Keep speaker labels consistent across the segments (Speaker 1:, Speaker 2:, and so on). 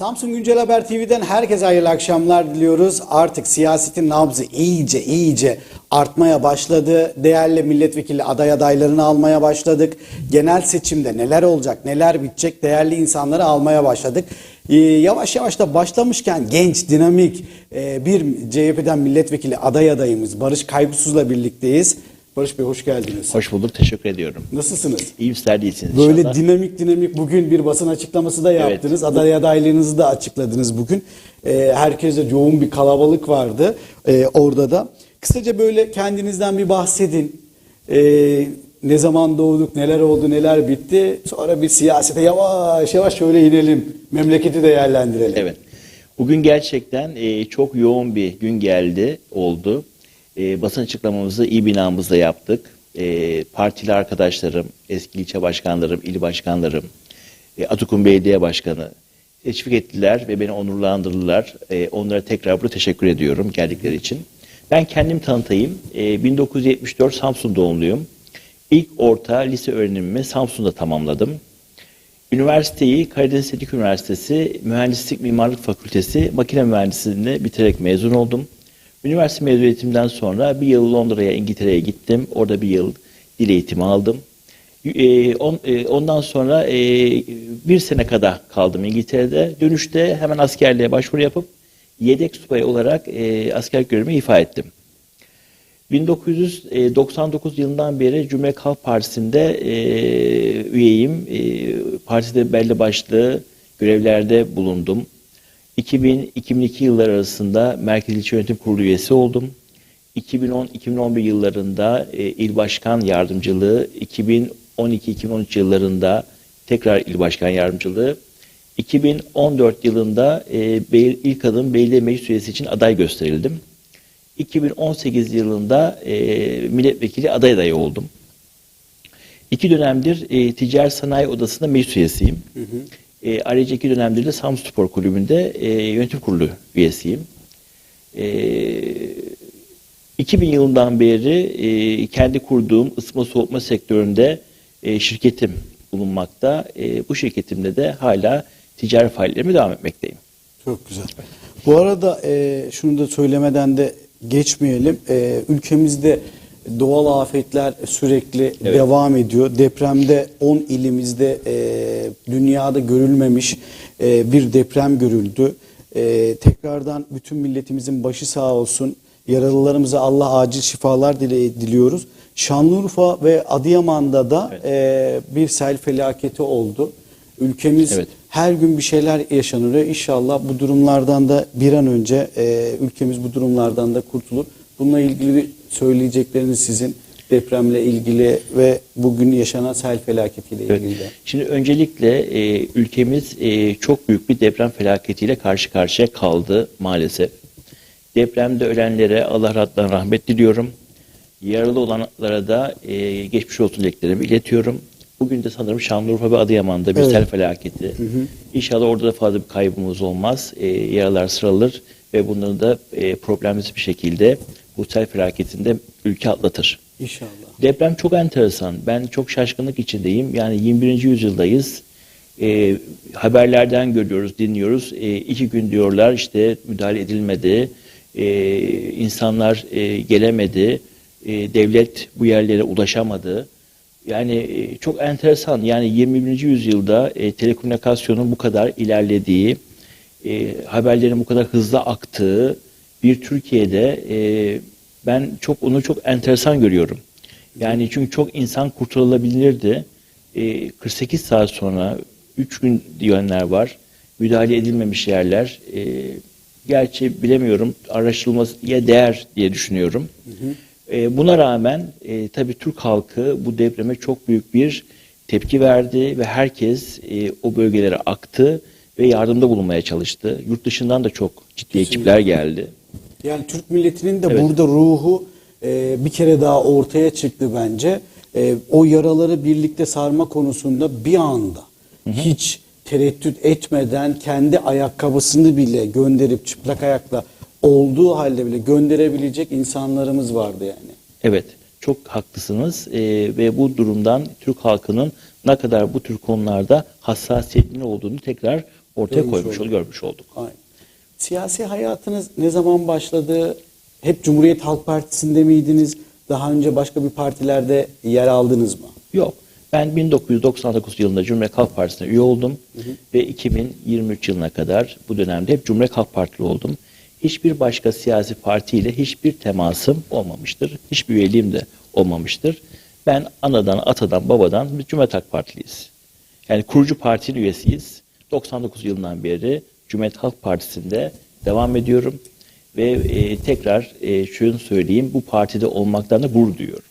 Speaker 1: Samsun Güncel Haber TV'den herkese hayırlı akşamlar diliyoruz. Artık siyasetin nabzı iyice iyice artmaya başladı. Değerli milletvekili aday adaylarını almaya başladık. Genel seçimde neler olacak, neler bitecek değerli insanları almaya başladık. Ee, yavaş yavaş da başlamışken genç, dinamik e, bir CHP'den milletvekili aday adayımız Barış Kaygısız'la birlikteyiz. Barış Bey hoş geldiniz.
Speaker 2: Hoş bulduk, teşekkür ediyorum.
Speaker 1: Nasılsınız?
Speaker 2: İyi sizler değilsiniz
Speaker 1: Böyle
Speaker 2: inşallah.
Speaker 1: dinamik dinamik bugün bir basın açıklaması da yaptınız. Aday adaylığınızı da açıkladınız bugün. Ee, herkese yoğun bir kalabalık vardı ee, orada da. Kısaca böyle kendinizden bir bahsedin. Ee, ne zaman doğduk, neler oldu, neler bitti. Sonra bir siyasete yavaş yavaş şöyle inelim. Memleketi değerlendirelim.
Speaker 2: Evet. Bugün gerçekten e, çok yoğun bir gün geldi, oldu. E, basın açıklamamızı iyi binamızda yaptık. E, partili arkadaşlarım, eski ilçe başkanlarım, il başkanlarım, e, Atakum Belediye Başkanı teşvik ettiler ve beni onurlandırdılar. E, onlara tekrar burada teşekkür ediyorum geldikleri için. Ben kendim tanıtayım. E, 1974 Samsun doğumluyum. İlk orta lise öğrenimimi Samsun'da tamamladım. Üniversiteyi Karadeniz Teknik Üniversitesi Mühendislik Mimarlık Fakültesi Makine Mühendisliğini bitirerek mezun oldum. Üniversite mezuniyetimden sonra bir yıl Londra'ya, İngiltere'ye gittim. Orada bir yıl dil eğitimi aldım. E, on- e, ondan sonra e, bir sene kadar kaldım İngiltere'de. Dönüşte hemen askerliğe başvuru yapıp yedek subay olarak e, askerlik görevimi ifa ettim. 1999 yılından beri Cumhuriyet Halk Partisi'nde üyeyim. Partide belli başlı görevlerde bulundum. 2000-2002 yıllar arasında Merkez İlçe Yönetim Kurulu üyesi oldum. 2010-2011 yıllarında e, il başkan yardımcılığı, 2012-2013 yıllarında tekrar il başkan yardımcılığı, 2014 yılında e, ilk adım belediye meclis üyesi için aday gösterildim. 2018 yılında e, milletvekili aday adayı oldum. İki dönemdir e, Ticaret Sanayi Odası'nda meclis üyesiyim. E, ayrıca iki dönemdir de Samsun Spor Kulübü'nde e, yönetim kurulu üyesiyim. E, 2000 yılından beri e, kendi kurduğum ısıtma soğutma sektöründe e, şirketim bulunmakta. E, bu şirketimde de hala ticari faaliyetlerime devam etmekteyim.
Speaker 1: Çok güzel. Bu arada e, şunu da söylemeden de geçmeyelim. E, ülkemizde doğal afetler sürekli devam ediyor. Depremde 10 ilimizde e, dünyada görülmemiş e, bir deprem görüldü. E, tekrardan bütün milletimizin başı sağ olsun. Yaralılarımıza Allah acil şifalar dile, diliyoruz. Şanlıurfa ve Adıyaman'da da
Speaker 2: Evet.
Speaker 1: e, bir sel felaketi oldu. Ülkemiz
Speaker 2: Evet.
Speaker 1: her gün bir şeyler yaşanıyor. İnşallah bu durumlardan da bir an önce e, ülkemiz bu durumlardan da kurtulur. Bununla ilgili söyleyecekleriniz sizin depremle ilgili ve bugün yaşanan sel felaketiyle
Speaker 2: Evet.
Speaker 1: ilgili de.
Speaker 2: Şimdi öncelikle e, ülkemiz e, çok büyük bir deprem felaketiyle karşı karşıya kaldı maalesef. Depremde ölenlere Allah rahattan rahmet diliyorum. Yaralı olanlara da e, geçmiş olsun dileklerimi iletiyorum. Bugün de sanırım Şanlıurfa ve Adıyaman'da bir
Speaker 1: Evet.
Speaker 2: sel felaketi. İnşallah orada da fazla bir kaybımız olmaz. E, yaralar sıralır ve bunları da e, problemsiz bir şekilde bu sel felaketinde ülke atlatır.
Speaker 1: İnşallah.
Speaker 2: Deprem çok enteresan. Ben çok şaşkınlık içindeyim. Yani 21. yüzyıldayız. Ee, haberlerden görüyoruz, dinliyoruz. Ee, iki gün diyorlar işte müdahale edilmedi. Ee, insanlar e, gelemedi. Ee, devlet bu yerlere ulaşamadı. Yani e, çok enteresan. Yani 21. yüzyılda e, telekomünikasyonun bu kadar ilerlediği, e, haberlerin bu kadar hızlı aktığı bir Türkiye'de e, ben çok onu çok enteresan görüyorum. Yani çünkü çok insan kurtarılabilirdi. E, 48 saat sonra 3 gün diyenler var. Müdahale edilmemiş yerler. E, gerçi bilemiyorum araştırılmasıya değer diye düşünüyorum. E, buna rağmen e, tabii Türk halkı bu depreme çok büyük bir tepki verdi ve herkes e, o bölgelere aktı ve yardımda bulunmaya çalıştı. Yurt dışından da çok ciddi ekipler geldi.
Speaker 1: Yani Türk milletinin de
Speaker 2: Evet.
Speaker 1: burada ruhu e, bir kere daha ortaya çıktı bence. E, o yaraları birlikte sarma konusunda bir anda hiç tereddüt etmeden kendi ayakkabısını bile gönderip çıplak ayakla olduğu halde bile gönderebilecek insanlarımız vardı yani.
Speaker 2: Evet. çok haklısınız E, ve bu durumdan Türk halkının ne kadar bu tür konularda hassasiyetli olduğunu tekrar ortaya
Speaker 1: Görmüş
Speaker 2: koymuş
Speaker 1: olduk,
Speaker 2: görmüş olduk.
Speaker 1: Aynen. Siyasi hayatınız ne zaman başladı? Hep Cumhuriyet Halk Partisi'nde miydiniz? Daha önce başka bir partilerde yer aldınız mı?
Speaker 2: Yok. Ben 1999 yılında Cumhuriyet Halk Partisi'ne üye oldum ve 2023 yılına kadar bu dönemde hep Cumhuriyet Halk Partili oldum. Hiçbir başka siyasi partiyle hiçbir temasım olmamıştır. Hiçbir üyeliğim de olmamıştır. Ben anadan, atadan, babadan Cumhuriyet Halk Partiliyiz. Yani kurucu partinin üyesiyiz. 99 yılından beri Cumhuriyet Halk Partisi'nde devam ediyorum. Ve e, tekrar e, şunu söyleyeyim, bu partide olmaktan da gurur duyuyorum.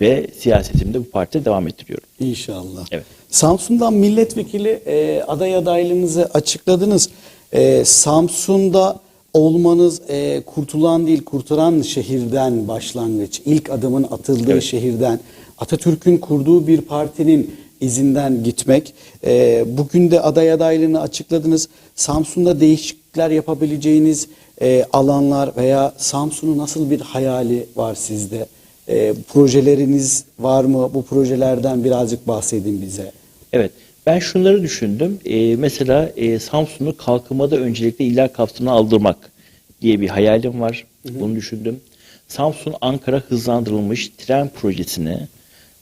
Speaker 2: Ve siyasetimi de bu partide devam ettiriyorum.
Speaker 1: İnşallah.
Speaker 2: Evet.
Speaker 1: Samsun'dan milletvekili e, aday adaylığınızı açıkladınız. E, Samsun'da olmanız e, kurtulan değil kurtaran şehirden başlangıç. İlk adımın atıldığı
Speaker 2: Evet.
Speaker 1: şehirden. Atatürk'ün kurduğu bir partinin izinden gitmek. E, bugün de aday adaylığını açıkladınız. Samsun'da değişiklikler yapabileceğiniz e, alanlar veya Samsun'un nasıl bir hayali var sizde? E, projeleriniz var mı? Bu projelerden birazcık bahsedin bize.
Speaker 2: Evet. Ben şunları düşündüm. Ee, mesela e, Samsun'u kalkınmada öncelikle iller kapsamına aldırmak diye bir hayalim var. Bunu düşündüm. Samsun Ankara hızlandırılmış tren projesini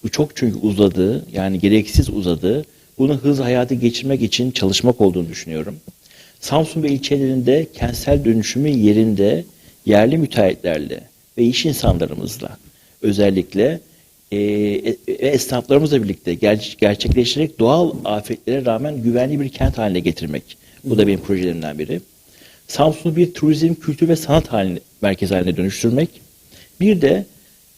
Speaker 2: bu çok çünkü uzadı. Yani gereksiz uzadı. Bunu hız hayata geçirmek için çalışmak olduğunu düşünüyorum. Samsun ve ilçelerinde kentsel dönüşümü yerinde yerli müteahhitlerle ve iş insanlarımızla özellikle e, e, esnaflarımızla birlikte ger- gerçekleştirerek doğal afetlere rağmen güvenli bir kent haline getirmek. Bu da benim projelerimden biri. Samsun'u bir turizm, kültür ve sanat haline, merkezi haline dönüştürmek. Bir de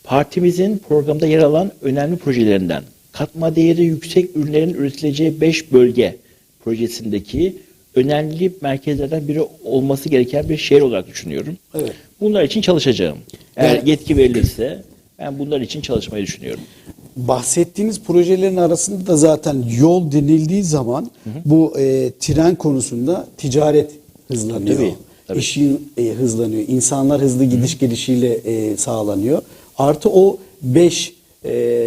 Speaker 2: partimizin programda yer alan önemli projelerinden katma değeri yüksek ürünlerin üretileceği 5 bölge projesindeki önemli merkezlerden biri olması gereken bir şehir olarak düşünüyorum.
Speaker 1: Evet.
Speaker 2: Bunlar için çalışacağım. Eğer
Speaker 1: Yani-
Speaker 2: yetki verilirse ben bunlar için çalışmayı düşünüyorum.
Speaker 1: Bahsettiğiniz projelerin arasında da zaten yol denildiği zaman bu e, tren konusunda ticaret hızlanıyor.
Speaker 2: Tabii, tabii.
Speaker 1: İşin e, hızlanıyor. İnsanlar hızlı gidiş gelişiyle e, sağlanıyor. Artı o 5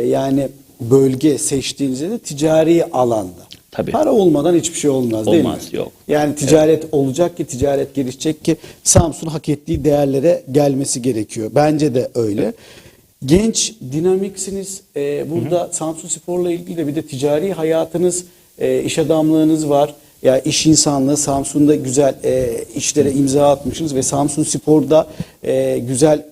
Speaker 1: yani bölge seçtiğinizde de ticari alanda.
Speaker 2: Tabii.
Speaker 1: Para olmadan hiçbir şey olmaz, değil mi?
Speaker 2: Olmaz, yok.
Speaker 1: Yani ticaret olacak ki ticaret gelişecek ki Samsun hak ettiği değerlere gelmesi gerekiyor. Bence de öyle. Genç, dinamiksiniz. Ee, burada Samsun Spor'la ilgili de bir de ticari hayatınız, e, iş adamlığınız var. Ya iş insanlığı Samsun'da güzel e, işlere imza atmışsınız ve Samsun Spor'da e, güzel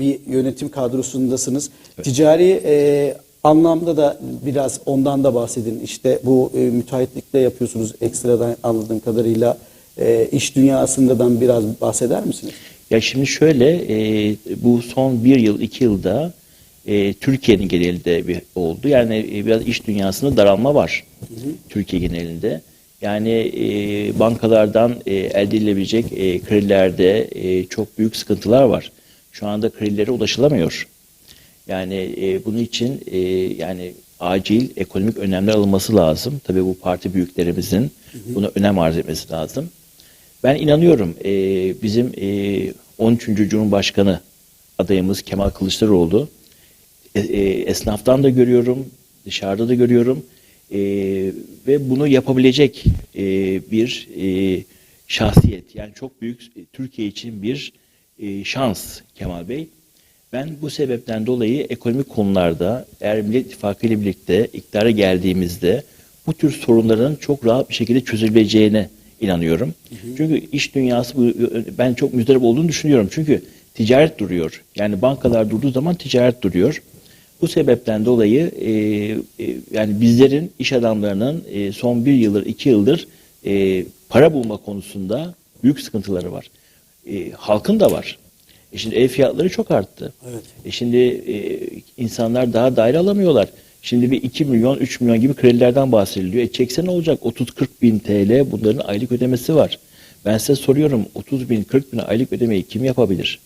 Speaker 1: bir yönetim kadrosundasınız. Ticari e, anlamda da biraz ondan da bahsedin. İşte bu e, müteahhitlikte yapıyorsunuz ekstradan anladığım kadarıyla. E, iş dünyasından biraz bahseder misiniz?
Speaker 2: Ya şimdi şöyle e, bu son bir yıl iki yılda e, Türkiye'nin genelinde bir oldu. Yani e, biraz iş dünyasında daralma var Türkiye genelinde. Yani e, bankalardan e, elde edilebilecek e, kredilerde e, çok büyük sıkıntılar var. Şu anda kredilere ulaşılamıyor. Yani e, bunun için e, yani acil ekonomik önlemler alınması lazım. Tabii bu parti büyüklerimizin buna önem arz etmesi lazım. Ben inanıyorum e, bizim e, 13. Cumhurbaşkanı adayımız Kemal Kılıçdaroğlu e, e, esnaftan da görüyorum, dışarıda da görüyorum E, ve bunu yapabilecek e, bir e, şahsiyet. Yani çok büyük e, Türkiye için bir e, şans Kemal Bey. Ben bu sebepten dolayı ekonomik konularda eğer Millet İttifakı ile birlikte iktidara geldiğimizde bu tür sorunların çok rahat bir şekilde çözülebileceğine inanıyorum. Çünkü iş dünyası bu- ben çok müzdarip olduğunu düşünüyorum. Çünkü ticaret duruyor. Yani bankalar durduğu zaman ticaret duruyor. Bu sebepten dolayı e, e, yani bizlerin iş adamlarının e, son bir yıldır, iki yıldır e, para bulma konusunda büyük sıkıntıları var. E, halkın da var. E şimdi ev fiyatları çok arttı.
Speaker 1: Evet.
Speaker 2: E şimdi e, insanlar daha daire alamıyorlar. Şimdi bir 2 milyon, 3 milyon gibi kredilerden bahsediliyor. E çekse ne olacak? 30-40 bin TL bunların aylık ödemesi var. Ben size soruyorum 30 bin, 40 bin aylık ödemeyi kim yapabilir?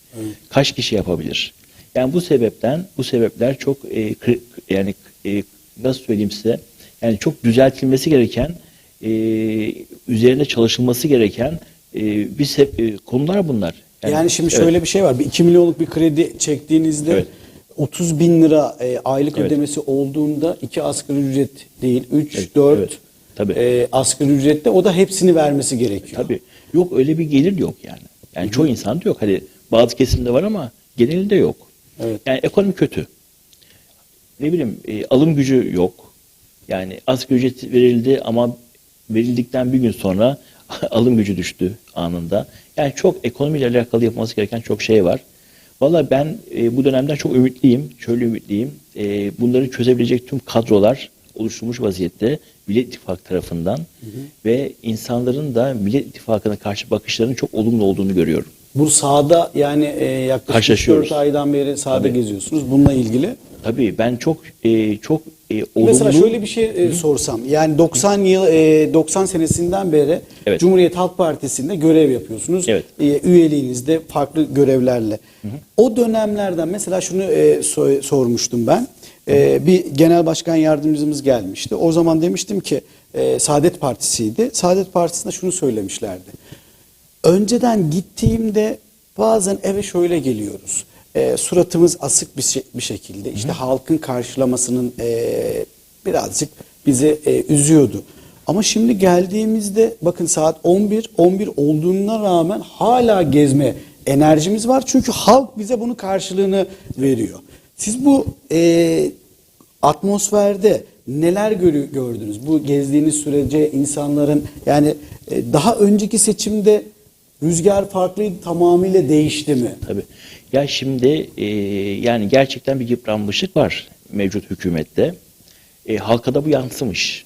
Speaker 2: Kaç kişi yapabilir? Yani bu sebepten, bu sebepler çok e, kri- yani e, nasıl söyleyeyim size? Yani çok düzeltilmesi gereken, e, üzerine çalışılması gereken e, bir se- e, konular bunlar.
Speaker 1: Yani, şimdi
Speaker 2: evet.
Speaker 1: şöyle bir şey var. Bir 2 milyonluk bir kredi çektiğinizde
Speaker 2: Evet.
Speaker 1: 30 bin lira e, aylık
Speaker 2: Evet.
Speaker 1: ödemesi olduğunda iki asgari ücret değil 3,
Speaker 2: Evet,
Speaker 1: 4
Speaker 2: evet. Tabii.
Speaker 1: e, asgari ücrette o da hepsini vermesi gerekiyor.
Speaker 2: Tabii. Yok öyle bir gelir yok yani. Yani çoğu insanda yok. Hadi bazı kesimde var ama genelinde yok.
Speaker 1: Evet.
Speaker 2: Yani ekonomi kötü. Ne bileyim e, alım gücü yok. Yani asgari ücret verildi ama verildikten bir gün sonra alım gücü düştü anında. Yani çok ekonomiyle alakalı yapılması gereken çok şey var. Valla ben e, bu dönemden çok ümitliyim. Şöyle ümitliyim. E, bunları çözebilecek tüm kadrolar oluşturmuş vaziyette Millet İttifakı tarafından ve insanların da Millet İttifakı'na karşı bakışlarının çok olumlu olduğunu görüyorum.
Speaker 1: Bu sahada yani e, yaklaşık
Speaker 2: Karşılaşıyoruz.
Speaker 1: 4 aydan beri sahada
Speaker 2: Tabii.
Speaker 1: geziyorsunuz bununla ilgili.
Speaker 2: Tabii ben çok e, çok e, olumlu
Speaker 1: Mesela şöyle bir şey e, sorsam. Yani 90 yıl e, 90 senesinden beri
Speaker 2: Evet.
Speaker 1: Cumhuriyet Halk Partisi'nde görev yapıyorsunuz.
Speaker 2: Evet.
Speaker 1: E, üyeliğinizde farklı görevlerle. O dönemlerden mesela şunu e, so- sormuştum ben. E, bir genel başkan yardımcımız gelmişti. O zaman demiştim ki e, Saadet Partisi'ydi. Saadet Partisi'nde şunu söylemişlerdi. Önceden gittiğimde bazen eve şöyle geliyoruz. E, suratımız asık bir, şey- bir şekilde. İşte halkın karşılamasının e, birazcık bizi e, üzüyordu. Ama şimdi geldiğimizde bakın saat 11, 11 olduğuna rağmen hala gezme enerjimiz var. Çünkü halk bize bunun karşılığını veriyor. Siz bu e, atmosferde neler görü- gördünüz? Bu gezdiğiniz sürece insanların yani e, daha önceki seçimde rüzgar farklıydı tamamıyla değişti mi?
Speaker 2: Tabii. Ya şimdi e, yani gerçekten bir yıpranmışlık var mevcut hükümette. E, halka da bu yansımış.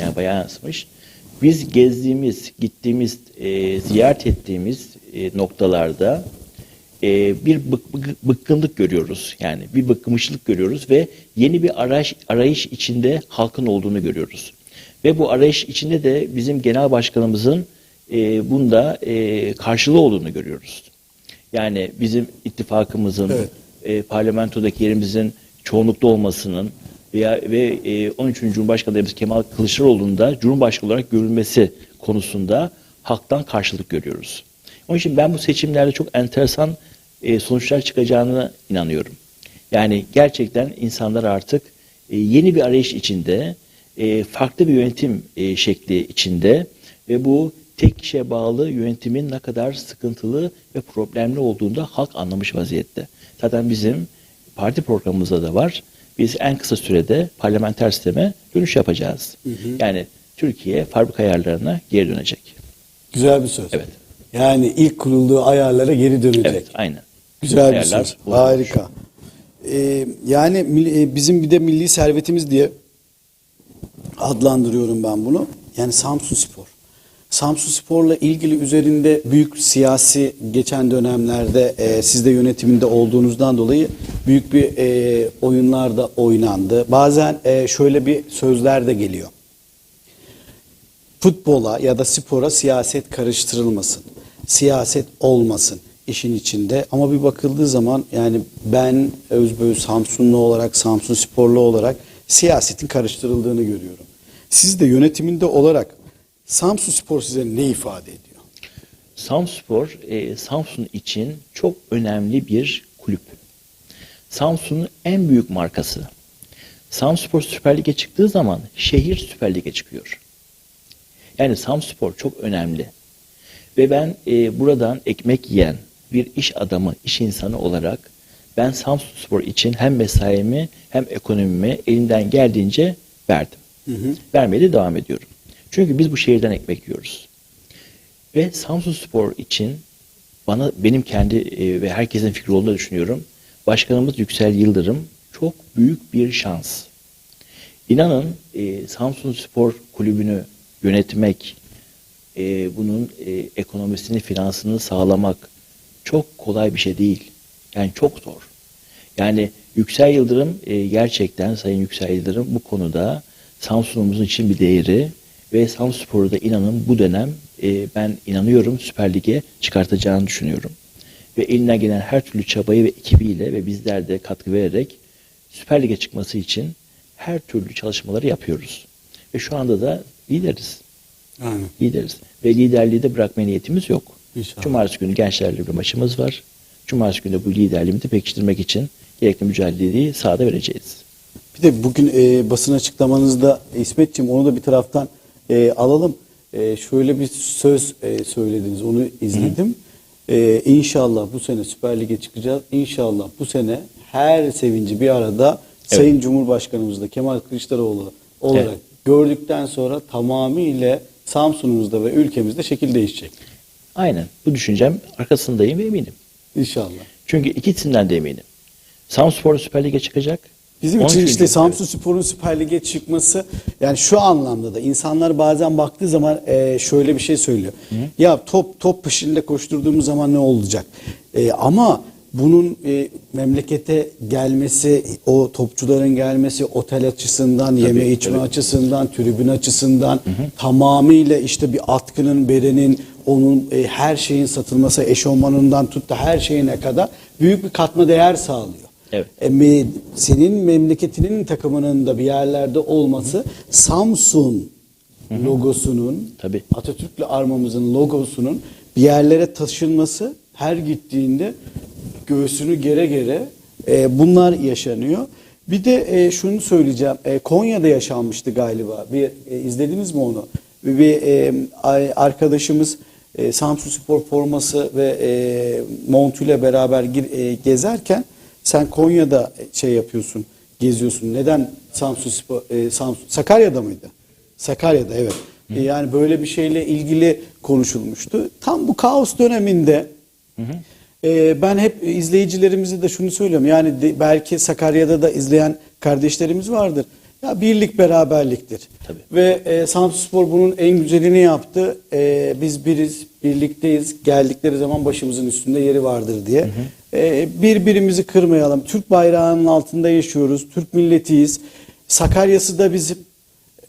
Speaker 2: Yani bayağı yansımış. Biz gezdiğimiz, gittiğimiz, e, ziyaret ettiğimiz e, noktalarda e, bir bık, bık- bıkkınlık görüyoruz. Yani bir bıkmışlık görüyoruz ve yeni bir arayış, arayış içinde halkın olduğunu görüyoruz. Ve bu arayış içinde de bizim genel başkanımızın e, bunda e, karşılığı olduğunu görüyoruz. Yani bizim ittifakımızın,
Speaker 1: Evet.
Speaker 2: e, parlamentodaki yerimizin çoğunlukta olmasının veya ve e, 13. Cumhurbaşkanı adayımız Kemal Kılıçdaroğlu'nun da Cumhurbaşkanı olarak görülmesi konusunda halktan karşılık görüyoruz. Onun için ben bu seçimlerde çok enteresan e, sonuçlar çıkacağını inanıyorum. Yani gerçekten insanlar artık e, yeni bir arayış içinde, e, farklı bir yönetim e, şekli içinde ve bu tek kişiye bağlı yönetimin ne kadar sıkıntılı ve problemli olduğunda halk anlamış vaziyette. Zaten bizim parti programımızda da var. Biz en kısa sürede parlamenter sisteme dönüş yapacağız. Yani Türkiye fabrika ayarlarına geri dönecek.
Speaker 1: Güzel bir söz.
Speaker 2: Evet.
Speaker 1: Yani ilk kurulduğu ayarlara geri dönecek.
Speaker 2: Evet, aynen.
Speaker 1: Güzel bir
Speaker 2: Ayarlar
Speaker 1: söz.
Speaker 2: bozulmuş.
Speaker 1: Harika. Ee, yani e, bizim bir de milli servetimiz diye adlandırıyorum ben bunu. Yani Samsun Spor. Samsun Spor'la ilgili üzerinde büyük siyasi geçen dönemlerde e, siz de yönetiminde olduğunuzdan dolayı büyük bir e, oyunlar da oynandı. Bazen e, şöyle bir sözler de geliyor futbola ya da spora siyaset karıştırılmasın. Siyaset olmasın işin içinde. Ama bir bakıldığı zaman yani ben Özböz Samsunlu olarak, Samsun Sporlu olarak siyasetin karıştırıldığını görüyorum. Siz de yönetiminde olarak Samsun Spor size ne ifade ediyor?
Speaker 2: Samspor e, Samsun için çok önemli bir kulüp. Samsun'un en büyük markası. Samspor Süper Lig'e çıktığı zaman şehir Süper Lig'e çıkıyor. Yani Samspor çok önemli. Ve ben e, buradan ekmek yiyen bir iş adamı, iş insanı olarak ben Samsun Spor için hem mesaimi hem ekonomimi elimden geldiğince verdim. Vermeye de devam ediyorum. Çünkü biz bu şehirden ekmek yiyoruz. Ve Samsun Spor için bana benim kendi e, ve herkesin fikri olduğunu düşünüyorum. Başkanımız Yüksel Yıldırım çok büyük bir şans. İnanın e, Samsun Spor Kulübü'nü yönetmek, e, bunun e, ekonomisini, finansını sağlamak çok kolay bir şey değil. Yani çok zor. Yani Yüksel Yıldırım e, gerçekten Sayın Yüksel Yıldırım bu konuda Samsun'umuzun için bir değeri ve Samspor'u da inanın bu dönem e, ben inanıyorum Süper Lig'e çıkartacağını düşünüyorum. Ve elinden gelen her türlü çabayı ve ekibiyle ve bizler de katkı vererek Süper Lig'e çıkması için her türlü çalışmaları yapıyoruz. Ve şu anda da lideriz.
Speaker 1: Aynen.
Speaker 2: Lideriz. Ve liderliği de bırakma niyetimiz yok.
Speaker 1: İnşallah.
Speaker 2: Cumartesi günü gençlerle bir maçımız var. Cumartesi günü bu liderliğimizi pekiştirmek için gerekli mücadeleyi sahada vereceğiz.
Speaker 1: Bir de bugün e, basın açıklamanızda İsmetciğim onu da bir taraftan e, alalım. E, şöyle bir söz e, söylediniz onu izledim. E, inşallah bu sene Süper Lig'e çıkacağız. İnşallah bu sene her sevinci bir arada Sayın Cumhurbaşkanımızla Kemal Kılıçdaroğlu olarak
Speaker 2: Evet.
Speaker 1: gördükten sonra tamamıyla Samsun'umuzda ve ülkemizde şekil değişecek.
Speaker 2: Aynen bu düşüncem arkasındayım ve eminim.
Speaker 1: İnşallah.
Speaker 2: Çünkü ikisinden de eminim. Samspor Süper Lig'e çıkacak.
Speaker 1: Bizim için işte Samsun Spor'un Süper Lig'e çıkması yani şu anlamda da insanlar bazen baktığı zaman e, şöyle bir şey söylüyor. Ya top top peşinde koşturduğumuz zaman ne olacak? E, ama bunun e, memlekete gelmesi, o topçuların gelmesi otel açısından, yeme içme
Speaker 2: tabii.
Speaker 1: açısından, tribün açısından tamamıyla işte bir atkının, berenin, onun e, her şeyin satılması, eşofmanından tut da her şeyine kadar büyük bir katma değer sağlıyor.
Speaker 2: Evet.
Speaker 1: E, senin memleketinin takımının da bir yerlerde olması Samsun logosunun
Speaker 2: Tabii.
Speaker 1: Atatürk'le armamızın logosunun bir yerlere taşınması her gittiğinde göğsünü gere gere e, bunlar yaşanıyor. Bir de e, şunu söyleyeceğim. E, Konya'da yaşanmıştı galiba. Bir e, izlediniz mi onu? Bir, bir e, arkadaşımız e, Samsun Spor forması ve e, montuyla beraber gir- e, gezerken sen Konya'da şey yapıyorsun, geziyorsun. Neden Samsun e, Samsun Sakarya'da mıydı? Sakarya'da evet. E, Yani böyle bir şeyle ilgili konuşulmuştu. Tam bu kaos döneminde e, ben hep izleyicilerimize de şunu söylüyorum. Yani de- belki Sakarya'da da izleyen kardeşlerimiz vardır. Ya birlik beraberliktir.
Speaker 2: Tabii.
Speaker 1: Ve e, Samsunspor bunun en güzelini yaptı. E, biz biriz, birlikteyiz. Geldikleri zaman başımızın üstünde yeri vardır diye. E, birbirimizi kırmayalım. Türk bayrağının altında yaşıyoruz. Türk milletiyiz. Sakarya'sı da bizim.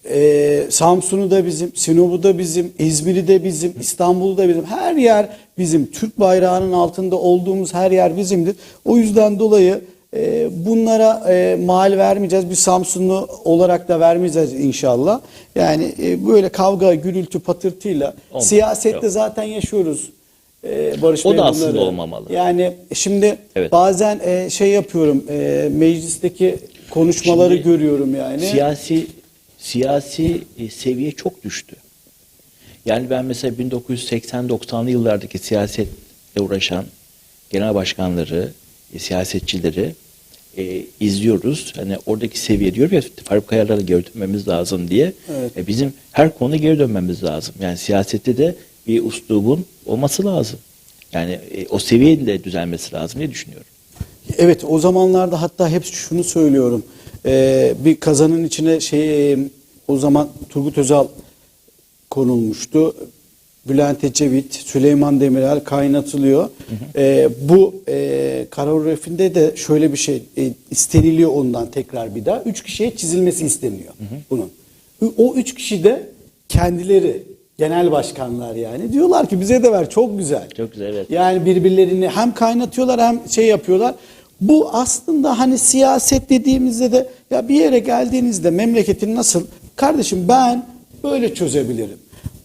Speaker 1: Ee, Samsun'u da bizim, Sinop'u da bizim, İzmir'i de bizim, İstanbul'u da bizim. Her yer bizim. Türk bayrağının altında olduğumuz her yer bizimdir. O yüzden dolayı e, bunlara e, mal vermeyeceğiz. Biz Samsunlu olarak da vermeyeceğiz inşallah. Yani e, böyle kavga, gürültü, patırtıyla
Speaker 2: Olmaz.
Speaker 1: siyasette
Speaker 2: Yok.
Speaker 1: zaten yaşıyoruz. E, Barış
Speaker 2: O da
Speaker 1: Bey
Speaker 2: aslında
Speaker 1: bunları.
Speaker 2: olmamalı.
Speaker 1: Yani şimdi
Speaker 2: Evet.
Speaker 1: bazen e, şey yapıyorum, e, meclisteki konuşmaları
Speaker 2: Şimdi
Speaker 1: görüyorum yani.
Speaker 2: Siyasi siyasi e, seviye çok düştü. Yani ben mesela 1980-90'lı yıllardaki siyasetle uğraşan genel başkanları, e, siyasetçileri e, izliyoruz. Hani oradaki seviye diyor ya Faruk Kayalar'a geri dönmemiz lazım diye.
Speaker 1: Evet.
Speaker 2: E, bizim her konuda geri dönmemiz lazım. Yani siyasette de bir uslubun olması lazım. Yani e, o seviyenin de düzelmesi lazım diye düşünüyorum.
Speaker 1: Evet o zamanlarda hatta hep şunu söylüyorum. Ee, bir kazanın içine şey e, o zaman Turgut Özal konulmuştu. Bülent Ecevit, Süleyman Demirel kaynatılıyor. Ee, bu e, kalorifinde de şöyle bir şey e, isteniliyor ondan tekrar bir daha. Üç kişiye çizilmesi isteniyor bunun. O üç kişi de kendileri genel başkanlar yani diyorlar ki bize de ver çok güzel.
Speaker 2: Çok güzel, evet.
Speaker 1: Yani birbirlerini hem kaynatıyorlar hem şey yapıyorlar. Bu aslında hani siyaset dediğimizde de ya bir yere geldiğinizde memleketin nasıl kardeşim ben böyle çözebilirim.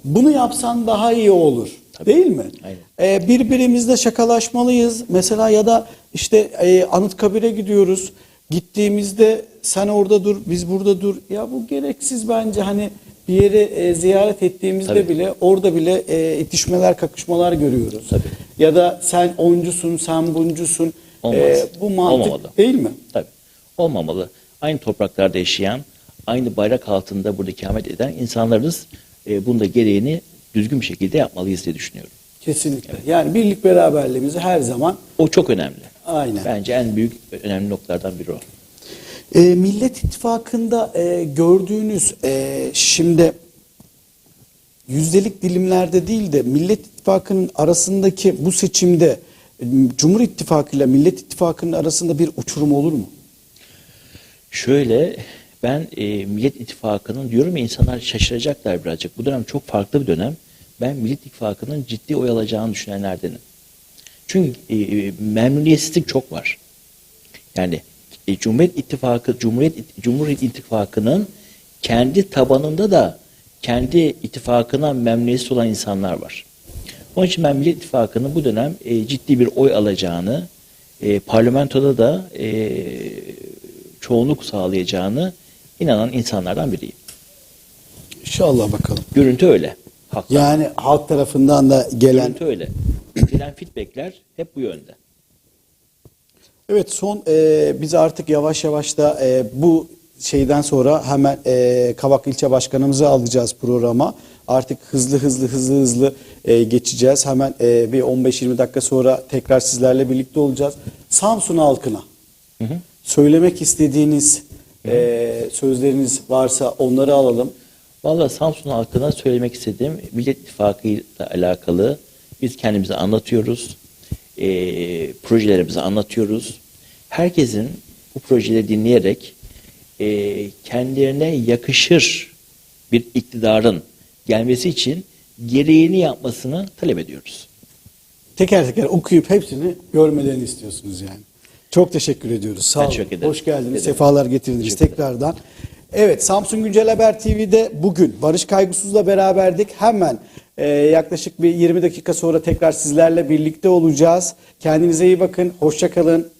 Speaker 1: Bunu yapsan daha iyi olur. Değil mi?
Speaker 2: Aynen.
Speaker 1: Ee, birbirimizle şakalaşmalıyız. Mesela ya da işte e, Anıtkabir'e gidiyoruz. Gittiğimizde sen orada dur, biz burada dur. Ya bu gereksiz bence hani bir yere e, ziyaret ettiğimizde
Speaker 2: Tabii.
Speaker 1: bile orada bile e, itişmeler, kakışmalar görüyoruz.
Speaker 2: Tabii.
Speaker 1: Ya da sen oncusun, sen buncusun.
Speaker 2: Olmaz.
Speaker 1: E, bu mantık
Speaker 2: Olmamalı.
Speaker 1: değil mi?
Speaker 2: Tabii. Olmamalı. Aynı topraklarda yaşayan, aynı bayrak altında burada ikamet eden insanlarız. E, bunda gereğini düzgün bir şekilde yapmalıyız diye düşünüyorum.
Speaker 1: Kesinlikle. Yani birlik beraberliğimizi her zaman
Speaker 2: O çok önemli.
Speaker 1: Aynen.
Speaker 2: Bence en büyük önemli noktalardan biri o.
Speaker 1: E, Millet İttifakı'nda e, gördüğünüz e, şimdi yüzdelik dilimlerde değil de Millet İttifakı'nın arasındaki bu seçimde e, Cumhur İttifakı ile Millet İttifakı'nın arasında bir uçurum olur mu?
Speaker 2: Şöyle ben e, Millet İttifakı'nın diyorum ya insanlar şaşıracaklar birazcık. Bu dönem çok farklı bir dönem. Ben Millet İttifakı'nın ciddi oy alacağını düşünenlerdenim. Çünkü e, e, memnuniyetsizlik çok var. Yani e, Cumhuriyet İttifakı, Cumhuriyet Cumhuriyet İttifakı'nın kendi tabanında da kendi ittifakına memnuniyetsiz olan insanlar var. Onun için ben Millet İttifakı'nın bu dönem e, ciddi bir oy alacağını e, parlamentoda da e, çoğunluk sağlayacağını inanan insanlardan biriyim.
Speaker 1: İnşallah bakalım.
Speaker 2: Görüntü öyle. Haklı.
Speaker 1: Yani halk tarafından da gelen
Speaker 2: Görüntü öyle. Gelen feedbackler hep bu yönde.
Speaker 1: Evet son e, biz artık yavaş yavaş da e, bu şeyden sonra hemen e, Kavak İlçe Başkanımızı alacağız programa. Artık hızlı hızlı hızlı hızlı e, geçeceğiz. Hemen e, bir 15-20 dakika sonra tekrar sizlerle birlikte olacağız. Samsun halkına söylemek istediğiniz e, sözleriniz varsa onları alalım.
Speaker 2: Vallahi Samsun halkına söylemek istediğim Millet İttifakı ile alakalı biz kendimizi anlatıyoruz. E, projelerimizi anlatıyoruz. Herkesin bu projeleri dinleyerek e, kendilerine yakışır bir iktidarın gelmesi için gereğini yapmasını talep ediyoruz.
Speaker 1: Teker teker okuyup hepsini görmelerini istiyorsunuz yani. Çok teşekkür ediyoruz. Sağ olun. Hoş geldiniz. Sefalar getirdiniz
Speaker 2: Teşekkür
Speaker 1: tekrardan. Evet Samsun Güncel Haber TV'de bugün Barış Kaygısız'la beraberdik. Hemen e, yaklaşık bir 20 dakika sonra tekrar sizlerle birlikte olacağız. Kendinize iyi bakın. Hoşça kalın.